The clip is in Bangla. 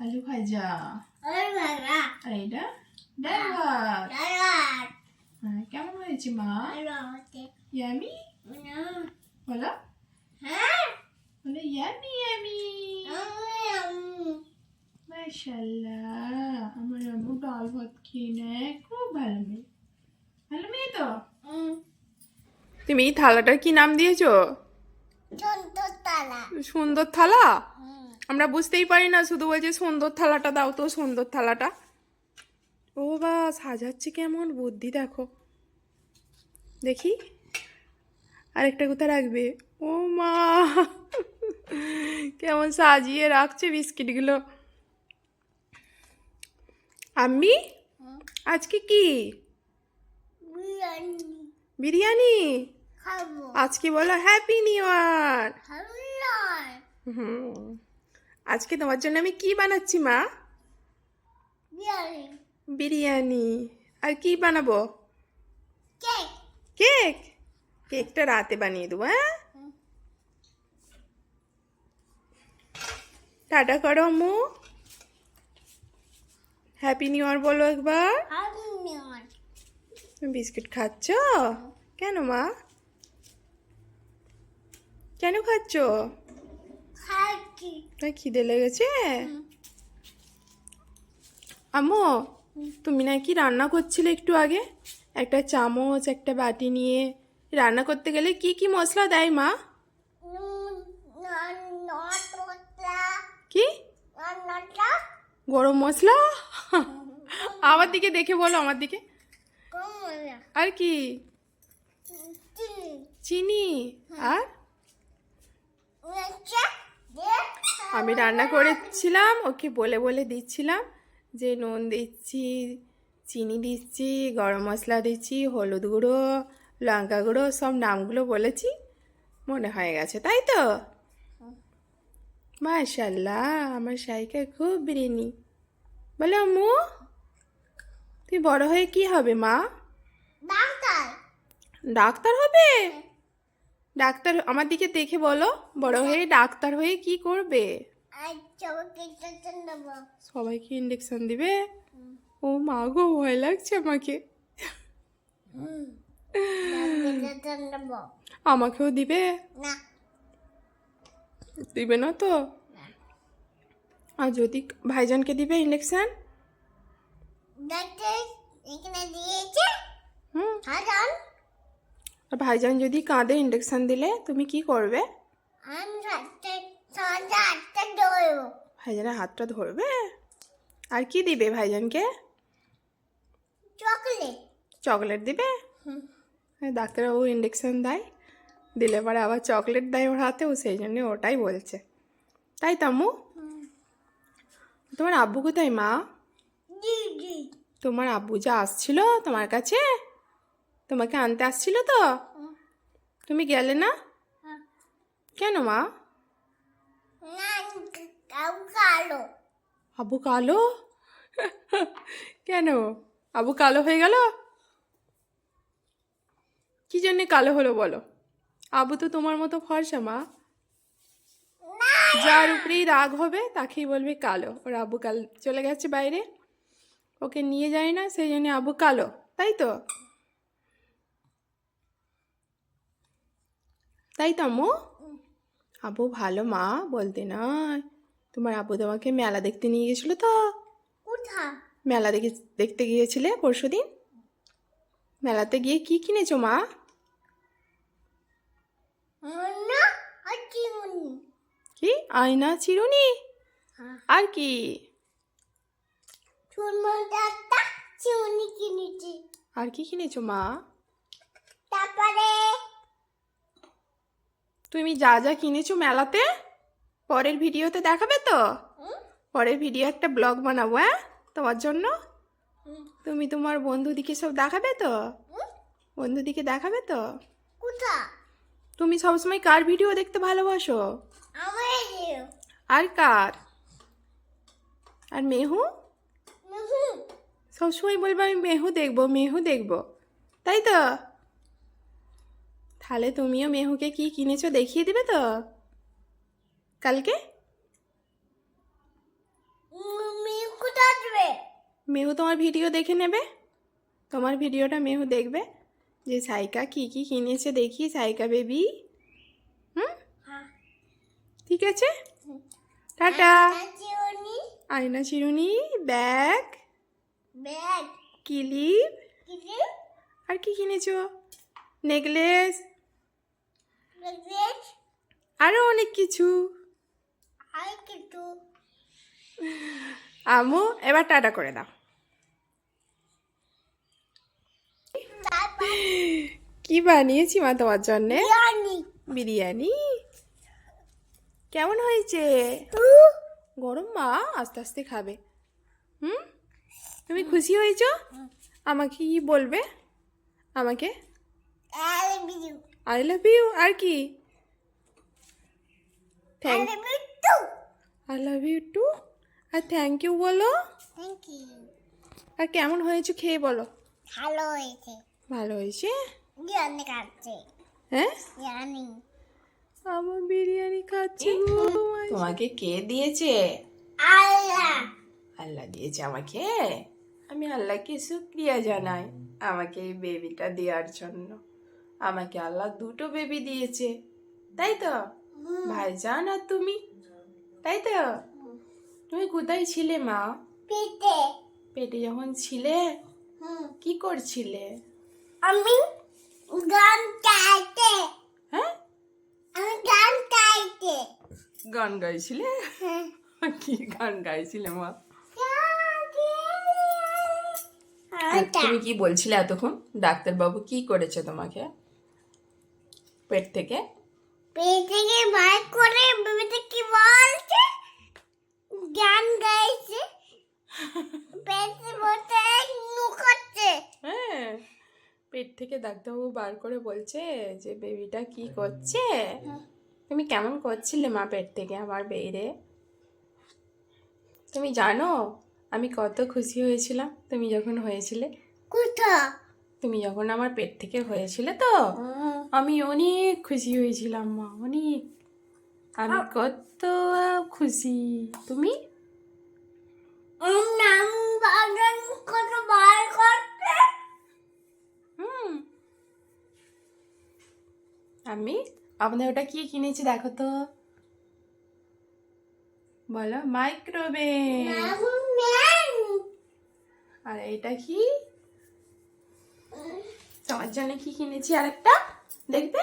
আলু ভাজা আলু ভাজা আর এটা ডাল ভাত ডাল হ্যাঁ, কেমন হয়েছে মা আলু হচ্ছে ইয়ামি বলো হ্যাঁ বলো ইয়ামি ইয়ামি মাশাল্লাহ আমার আম্মু ডাল ভাত খেয়ে নেয় খুব ভালো মেয়ে ভালো মেয়ে তো তুমি এই থালাটার কি নাম দিয়েছ? সুন্দর তালা সুন্দর থালা? আমরা বুঝতেই পারি না শুধু বলছে সুন্দর থালাটা দাও তো সুন্দর থালাটা। ও বা সাজাচ্ছে কেমন? বুদ্ধি দেখো। দেখি। আরেকটা কোথায় রাখবে? ও মা কেমন সাজিয়ে রাখছে বিস্কিটগুলো। আমি আজকে কি? বিরিয়ানি। আজকে বলো হ্যাপি নিউ ইয়ার হুম। আজকে তোমার জন্য আমি কি বানাচ্ছি মা? বিরিয়ানি। আর কি বানাবো? কেক। কেক? কেকটা রাতে বানিয়ে দেবো হ্যাঁ? টাটা করো মু হ্যাপি নিউ ইয়ার বলো একবার। তুমি বিস্কিট খাচ্ছ? কেন মা? কেন খাচ্ছি? তাই খিদে লেগেছে? আম্মু তুমি নাকি রান্না করছিলে একটু আগে? একটা চামচ একটা বাটি নিয়ে। রান্না করতে গেলে কি কি মশলা দেয় মা? কি? গরম মশলা? আমার দিকে দেখে বলো আমার দিকে। আর কি? চিনি। আর? আমি রান্না করেছিলাম ওকে বলে বলে দিচ্ছিলাম যে নুন দিচ্ছি চিনি দিচ্ছি গরম মশলা দিচ্ছি হলুদ গুঁড়ো লঙ্কা গুঁড়ো সব নামগুলো বলেছি মনে হয়ে গেছে তাই তো? মাশাল্লাহ আমার সাইকা খুব বিরিয়ানি। বলে আম্মু তুই বড় হয়ে কি হবে মা? ডাক্তার। ডাক্তার হবে? ডাক্তার আমার দিকে দেখে বলো বড় হয়ে ডাক্তার হয়ে কি করবে? সবাইকে ইঞ্জেকশন দিবে। ও মা গো ভয় লাগছে আমাকে। আমাকেও দিবে? না। দিবে না তো? আর যদি ভাইজানকে দিবে ইঞ্জেকশন ডাক্তার এখানে দিয়েছে। হুম। আর ভাইজান যদি কাঁদে ইঞ্জেকশন দিলে তুমি কি করবে? ভাইজানের হাতটা ধরবে? আর কি দিবে ভাইজানকে? চকলেট। চকলেট দিবে? ডাক্তারবাবু ইঞ্জেকশন দেয় দিলে পরে আবার চকলেট দেয় ওর হাতে ও সেই জন্য ওটাই বলছে। তাই তামু তোমার আব্বু কোথায় মা? তোমার আব্বু যা আসছিল তোমার কাছে? তোমাকে আনতে আসছিল তো? তুমি গেলে না? কেন মা? কালো। আব্বু কালো? কেন? আবু কালো হয়ে গেল? কি জন্যে কালো হলো বলো? আবু তো তোমার মতো ফর্সা মা। যার উপরেই রাগ হবে তাকেই বলবে কালো। ওর আবু কাল চলে গেছে বাইরে। ওকে নিয়ে যায় না সেই জন্য আবু কালো। তাই তো? তাই তো আম্মু? আবু ভালো মা বলতে নয়। তোমার আবু তোমাকে মেলা দেখতে নিয়ে গেছিল তো? মেলা দেখে দেখতে গিয়েছিলে পরশু দিন মেলাতে গিয়ে কি কিনেছো মা? কি? আয়না চিরুনি? আর কি? আর কি কিনেছো মা? তারপরে তুমি যা যা কিনেছো মেলাতে? পরের ভিডিওতে দেখাবে তো? পরের ভিডিও একটা ব্লগ বানাবো হ্যাঁ? তোমার জন্য? তুমি তোমার বন্ধুদিকে সব দেখাবে তো? বন্ধুদিকে দেখাবে তো? তুমি সবসময় কার ভিডিও দেখতে ভালোবাসো? আর কার? আর মেহু। সবসময় বলব আমি মেহু দেখব মেহু দেখব। তাই তো? তাহলে তুমিও মেহুকে কি কিনেছো দেখিয়ে দেবে তো? কালকে? মেহু তোমার ভিডিও দেখে নেবে। তোমার ভিডিওটা মেহু দেখবে। যে সাইকা কি কি কিনেছে দেখি সাইকা বেবি। হুম? ঠিক আছে? টাটা। আয়না চিরুনি। ব্যাগ। ব্যাগ। কিলিপ। আর কি কিনেছো? নেকলেস। আরও অনেক কিছু। আর আমু এবার টাটা করে দাও। কি বানিয়েছি মা তোমার জন্যে? বিরিয়ানি। কেমন হয়েছে? গরম মা আস্তে আস্তে খাবে। হুম? তুমি খুশি হয়েছ? আমাকে কি বলবে? আমাকে? আর আই লাভ ইউ আর কি thank Bittu I love you too R thank you বলো। থ্যাংক ইউ আর কেমন হয়েছে খেয়ে বলো। ভালো হয়েছে। ভালো হয়েছে? বিরিয়ানি খাচ্ছে। হ্যাঁ? বিরিয়ানি। আমার বিরিয়ানি খাচ্ছি। তোমাকে কে দিয়েছে? আল্লাহ। আল্লাহ দিয়েছে আমাকে? আমি আল্লাহকে শুক্রিয়া জানাই আমাকে এই বেবিটা দেওয়ার জন্য। আমাকে আল্লাহ দুটো বেবি দিয়েছে তাই তো? ভাই ভাইজান আর তুমি? তাই তো? তুমি কোথায় ছিলে মা? পেটে। পেটে যখন ছিলে কি করছিলে? আমি গান গাইতে। হ্যাঁ? আমি গান গাইতে। গান গাইছিলে? হ্যাঁ। কি গান গাইছিলে মা? তুমি কি বলছিলে এতক্ষণ? ডাক্তারবাবু কি করেছে তোমাকে? পেট থেকে? পেট থেকে বার করে বেবিটা কি বলছে? গান গাইছে। পেটে বসে নুকাচ্ছে হ্যাঁ পেট থেকে ডাক্তারবাবু বার করে বলছে যে বেবিটা কি করছে? তুমি কেমন করছিলে মা পেট থেকে আমার বেড়ে? তুমি জানো আমি কত খুশি হয়েছিলাম তুমি যখন হয়েছিলে। কোথা তুমি যখন আমার পেট থেকে হয়েছিলে তো? আমি অনেক খুশি হয়েছিলাম মা অনেক। আমি কত খুশি। তুমি? আমি? আপনার ওটা কি কিনেছি দেখো তো। বলো মাইক্রোওয়েভ। আর এটা কি? তোমার জন্য কি কিনেছি আরেকটা? দেখবে?